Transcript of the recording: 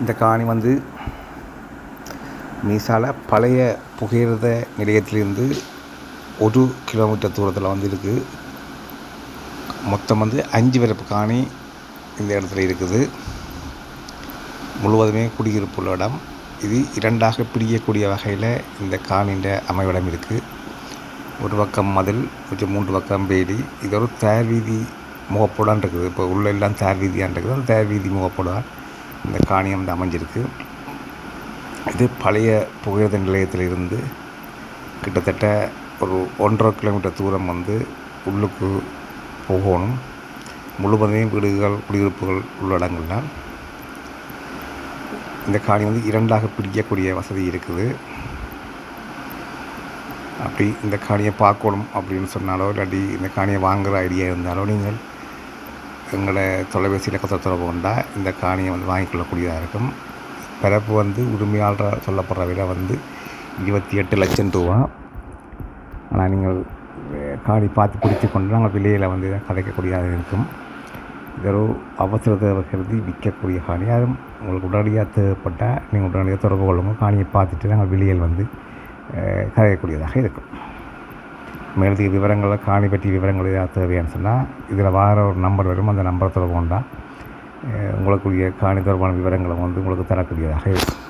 இந்த காணி வந்து மீசால பழைய புகையிரத நிலையத்திலிருந்து ஒரு கிலோமீட்டர் தூரத்தில் வந்து இருக்குது மொத்தம் வந்து அஞ்சு பிறப்பு காணி இந்த இடத்துல இருக்குது. முழுவதுமே குடியிருப்புள்ள இடம். இது இரண்டாக பிரியக்கூடிய வகையில் இந்த காணின்ற அமைவிடம் இருக்குது ஒரு பக்கம் மதில் கொஞ்சம் மூன்று பக்கம் வேலி. இது ஒரு தேர் வீதி முகப்போடான் இருக்குது. இப்போ உள்ள எல்லாம் தேர் வீதியான் இருக்குது. அந்த தேர் வீதி முகப்போடான். இந்த காணியம் வந்து அமைஞ்சிருக்கு. இது பழைய புகையிரத நிலையத்தில் இருந்து கிட்டத்தட்ட ஒரு ஒன்றரை கிலோமீட்டர் தூரம் வந்து உள்ளுக்கு போகணும். முழுவதையும் வீடுகள் குடியிருப்புகள் உள்ள இடங்கள்லாம் இந்த காணி வந்து இரண்டாக பிரிக்கக்கூடிய வசதி இருக்குது. அப்படி இந்த காணியை பார்க்கணும் அப்படின்னு சொன்னாலோ இல்லாட்டி இந்த காணியை வாங்குகிற ஐடியா இருந்தாலோ நீங்கள் எங்களோட தொலைபேசியில் இலக்கத்தில் தொடர்பு கொண்டால் இந்த காணியை வந்து வாங்கிக்கொள்ளக்கூடியதாக இருக்கும். பிறப்பு வந்து உரிமையாளர் சொல்லப்படுற விலை வந்து இருபத்தி எட்டு லட்சம் ரூபா. ஆனால் நீங்கள் காணி பார்த்து பிடிச்சி கொண்டு நாங்கள் விலையில் வந்து கதைக்கக்கூடியதாக இருக்கும். இதோ அவசர தேவைக்கிறது விற்கக்கூடிய காணி. அதுவும் உங்களுக்கு உடனடியாக தேவைப்பட்டால் நீங்கள் உடனடியாக தொடர்பு கொள்ளுங்கள். காணியை பார்த்துட்டு நாங்கள் விலையில் வந்து கரையக்கூடியதாக கதைக்கக்கூடியதாக இருக்கும். மேலதிக விவரங்களை காணி பற்றிய விவரங்கள் ஏதாவது தேவையான்னு சொன்னால் இதில் வார ஒரு நம்பர் வரும். அந்த நம்பரை தொடர்பு கொண்டால் உங்களுக்குரிய காணி தொடர்பான விவரங்களை வந்து உங்களுக்கு தரக்கூடியதாக இருக்கும்.